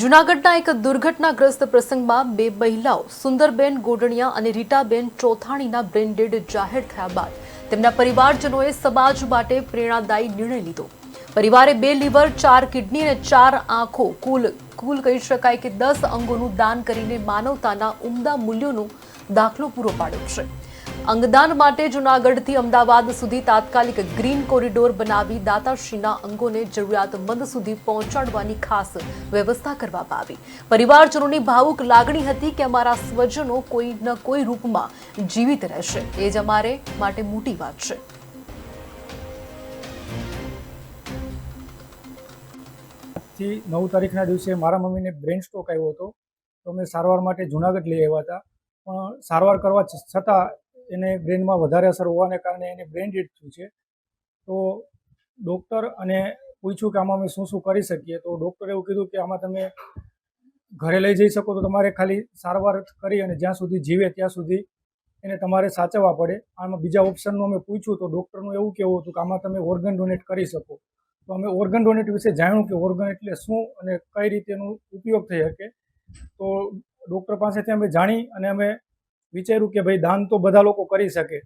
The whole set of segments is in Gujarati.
જૂનાગઢના એક દુર્ઘટનાગ્રસ્ત પ્રસંગમાં બે મહિલાઓ, સુંદરબેન ગોડણિયા અને રીટાબેન ચોથાણીના બ્રેન ડેડ જાહેર થયા બાદ તેમના પરિવારજનોએ સમાજ માટે પ્રેરણાદાયી નિર્ણય લીધો. પરિવારે બે લીવર, ચાર કિડની અને ચાર આંખો, કુલ કુલ કહી શકાય કે દસ અંગોનું દાન કરીને માનવતાના ઉમદા મૂલ્યોનો દાખલો પૂરો પાડ્યો છે. અંગદાન માટે જૂનાગઢથી અમદાવાદ સુધી તાત્કાલિક ગ્રીન કોરિડોર બનાવી દાતાશ્રીના અંગોને જરૂરિયાતમંદ સુધી પહોંચાડવાની ખાસ વ્યવસ્થા કરવામાં આવી. પરિવારજનોની ભાવુક લાગણી હતી કે અમારા સ્વજનો કોઈ ન કોઈ રૂપમાં જીવિત રહેશે. એ જ અમારે માટે મોટી વાત છે. આજથી નવ તારીખના દિવસે મારા મમ્મીને બ્રેન સ્ટ્રોક આવ્યો હતો. તો અમે સારવાર માટે જુનાગઢ લઈ આવ્યા હતા. પણ સારવાર કરવા છતાં એને બ્રેનમાં વધારે અસર હોવાને કારણે એને બ્રેન ડેડ થયું છે. તો ડૉક્ટર અને પૂછ્યું કે આમાં અમે શું શું કરી શકીએ, તો ડૉક્ટરે એવું કીધું કે આમાં તમે ઘરે લઈ જઈ શકો તો તમારે ખાલી સારવાર કરી અને જ્યાં સુધી જીવે ત્યાં સુધી એને તમારે સાચવવા પડે. આમાં બીજા ઓપ્શનનું અમે પૂછ્યું તો ડૉક્ટરનું એવું કહેવું હતું કે આમાં તમે ઓર્ગન ડોનેટ કરી શકો. તો અમે ઓર્ગન ડોનેટ વિશે જાણ્યું કે ઓર્ગન એટલે શું અને કઈ રીતે એનો ઉપયોગ થઈ શકે. તો ડૉક્ટર પાસેથી અમે જાણી અને અમે વિચાર્યું કે ભાઈ દાન તો બધા લોકો કરી શકે.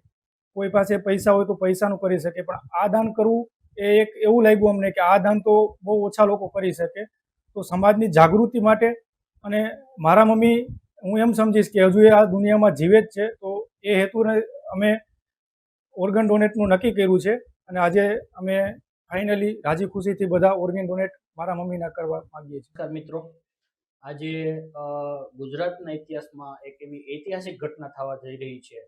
કોઈ પાસે પૈસા હોય તો પૈસાનું કરી શકે. પણ આ દાન કરવું એ એક એવું લાગ્યું અમને કે આ દાન તો બહુ ઓછા લોકો કરી શકે. તો સમાજની જાગૃતિ માટે અને મારા મમ્મી, હું એમ સમજીશ કે હજુ એ આ દુનિયામાં જીવે જ છે, તો એ હેતુને અમે ઓર્ગન ડોનેટનું નક્કી કર્યું છે અને આજે અમે ફાઇનલી રાજી ખુશીથી બધા ઓર્ગન ડોનેટ મારા મમ્મીના કરવા માગીએ છીએ. મિત્રો. આજે ગુજરાતના ઇતિહાસમાં એક એવી ઐતિહાસિક ઘટના થવા જઈ રહી છે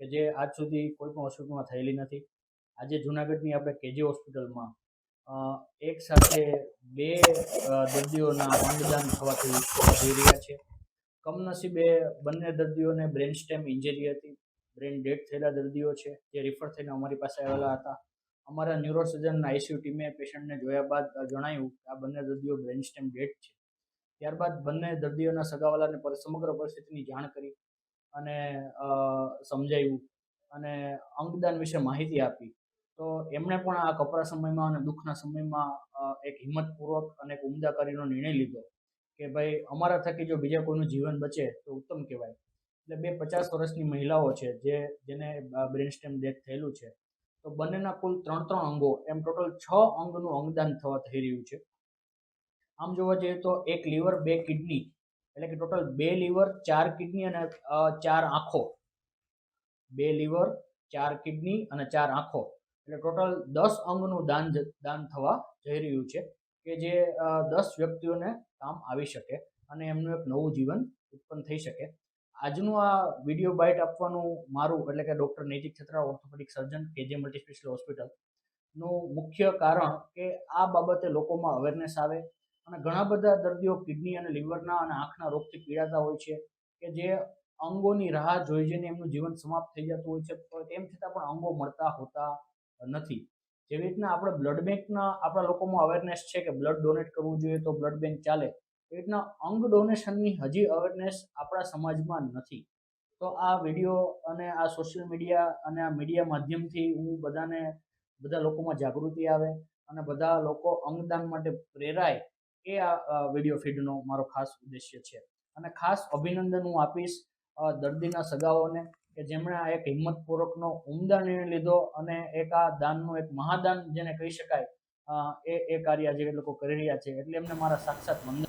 કે જે આજ સુધી કોઈ પણ હોસ્પિટલમાં થયેલી નથી. આજે જુનાગઢની આપણે કેજી હોસ્પિટલમાં એક સાથે બે દર્દીઓના અંગદાન થવાથી જઈ રહ્યા છે. કમનસીબે બંને દર્દીઓને બ્રેન સ્ટેમ ઇન્જરી હતી. બ્રેન ડેડ થયેલા દર્દીઓ છે જે રિફર થઈને અમારી પાસે આવેલા હતા. અમારા ન્યુરોસર્જનના આઈસીયુ ટીમે પેશન્ટને જોયા બાદ જણાયું કે આ બંને દર્દીઓ બ્રેન સ્ટેમ ડેડ છે. ત્યારબાદ બંને દર્દીઓના સગાવાલાને સમગ્ર પરિસ્થિતિની જાણ કરી અને સમજાવ્યું અને અંગદાન વિશે માહિતી આપી. તો એમણે પણ આ કપરા સમયમાં અને દુઃખના સમયમાં એક હિંમતપૂર્વક અને એક ઉમદા કરીનો નિર્ણય લીધો કે ભાઈ, અમારા થકી જો બીજા કોઈનું જીવન બચે તો ઉત્તમ કહેવાય. એટલે બે પચાસ વર્ષની મહિલાઓ છે જે, જેને બ્રેન સ્ટેમ ડેથ થયેલું છે. તો બંનેના કુલ ત્રણ ત્રણ અંગો, એમ ટોટલ છ અંગનું અંગદાન થવા થઈ રહ્યું છે. આમ જોવા જઈએ તો એક લીવર, બે કિડની. એટલે કે ટોટલ બે લીવર, ચાર કિડની અને ચાર આંખો. બે લીવર, ચાર કિડની અને ચાર આંખો. એટલે ટોટલ દસ અંગનું દાન દાન થવા જઈ રહ્યું છે કે જે દસ વ્યક્તિઓને કામ આવી શકે અને એમનું એક નવું જીવન ઉત્પન્ન થઈ શકે. આજનું આ વીડિયો બાઇટ આપવાનું મારું, એટલે કે ડૉક્ટર નૈતિક છત્રા, ઓર્થોપેડિક સર્જન કેજે મલ્ટી સ્પેશિયલ હોસ્પિટલનું મુખ્ય કારણ કે આ બાબતે લોકોમાં અવેરનેસ આવે અને ઘણા બધા દર્દીઓ કિડની અને લીવરના અને આંખના રોગથી પીડાતા હોય છે કે જે અંગોની રાહ જોઈ જઈને એમનું જીવન સમાપ્ત થઈ જતું હોય છે તેમ છતાં પણ અંગો મળતા હોતા નથી. જેવી રીતના આપણે બ્લડ બેંકના આપણા લોકોમાં અવેરનેસ છે કે બ્લડ ડોનેટ કરવું જોઈએ તો બ્લડ બેંક ચાલે. એવી રીતના અંગ ડોનેશનની હજી અવેરનેસ આપણા સમાજમાં નથી. તો આ વીડિયો અને આ સોશિયલ મીડિયા અને આ મીડિયા માધ્યમથી હું બધાને, બધા લોકોમાં જાગૃતિ આવે અને બધા લોકો અંગદાન માટે પ્રેરાય એ આ વીડિયો ફીડનો મારો ખાસ ઉદ્દેશ્ય છે. અને ખાસ અભિનંદન હું આપીશ દર્દીના સગાઓને કે જેમણે આ એક હિંમતપૂર્વકનો ઉમદા નિર્ણય લીધો અને એક આ દાનનું એક મહાદાન જેને કહી શકાય એ એ કાર્ય એ લોકો કરી રહ્યા છે. એટલે એમને મારા સાક્ષાત વંદન